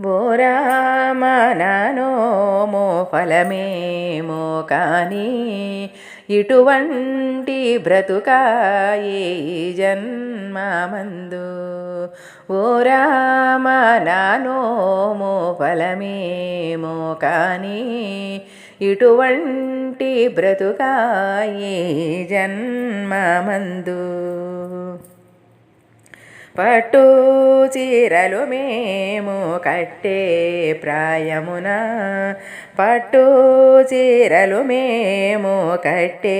బోరామనోమో ఫలమేమో కానీ ఇటువంటి బ్రతుకాయే జన్మమందు. ఓ రామనోమో ఫలమేమో కానీ ఇటువంటి బ్రతుకాయే జన్మమందు. పట్టు చీరలు మేము కట్టే ప్రాయమున. పట్టు చీరలు మేము కట్టే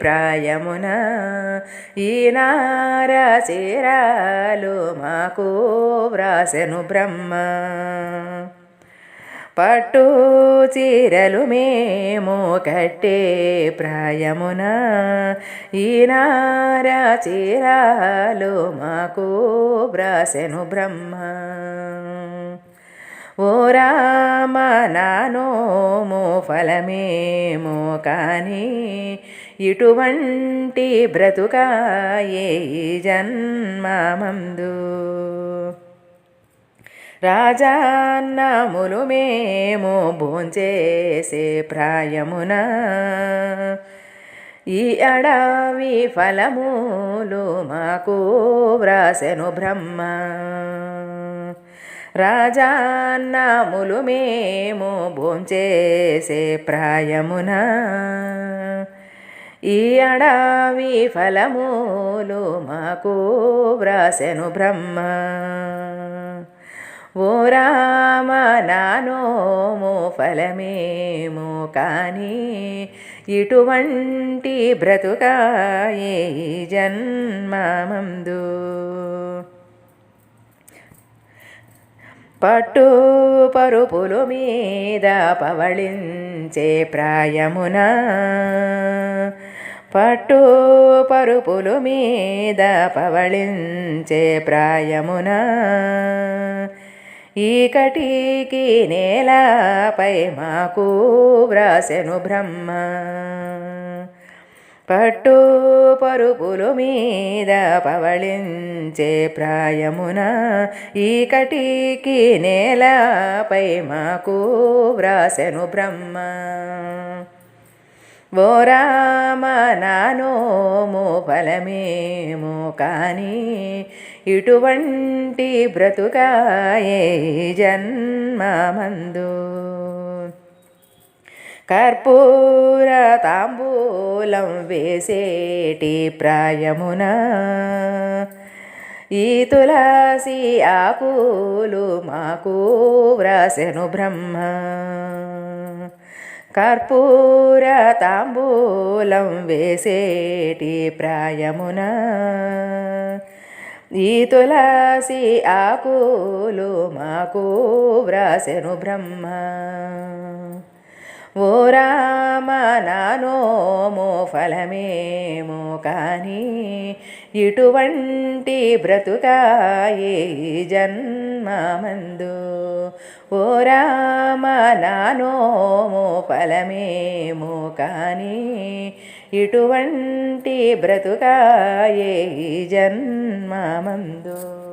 ప్రాయమున. ఈనార చీరాలు మాకు వ్రాసెను బ్రహ్మ. పట్టు చీరలు మేము కట్టే ప్రాయమున ఈనార చీరాలు మాకు బ్రాసెను బ్రహ్మ. ఓ రామ నానోమో ఫలమేమో కానీ ఇటువంటి బ్రతుకాయే జన్మమందు రాజాన్నములు మేము భోంచేసే ప్రాయమున. ఈ అడవి ఫలములు మాకు వ్రాసెను బ్రహ్మ. రాజాన్నములు మేము భోంచేసే ప్రాయమున. ఈ అడవి ఫలములు మాకు వ్రాసెను బ్రహ్మ. ఓ రామ నానోమో ఫలమేమో కానీ ఇటువంటి బ్రతుకాయే జన్మమందు. పట్టు పరుపులు మీద పవళించే ప్రాయమున పట్టు పరుపులు మీద పవళించే ప్రాయమున ఈకటికి నేలపై మాకు వ్రాసెను బ్రహ్మ. పట్టు పరుపులు మీద పవళించే ప్రాయమున ఈకటికి నేలపై మాకు వ్రాసెను బ్రహ్మ. ఓ రామ నానోమో ఫలమేమో కానీ ఇటువంటి బ్రతుకాయే జన్మమందు. కర్పూర తాంబూలం వేసేటి ప్రాయమున ఈ తులసి ఆకులు మాకు వ్రాసెను బ్రహ్మ. కర్పూర తాంబూలం వేసేటి ప్రాయమున. ఈ తులసి ఆకులు మాకు వ్రాసెను బ్రహ్మ. ఓ రామ నానోమో ఫలమేమో కానీ ఇటువంటి బ్రతుకాయే జన్మమందు. ఓ రామ నానోమో ఫలమేమో కానీ ఇటువంటి బ్రతుకాయే జన్మమందు.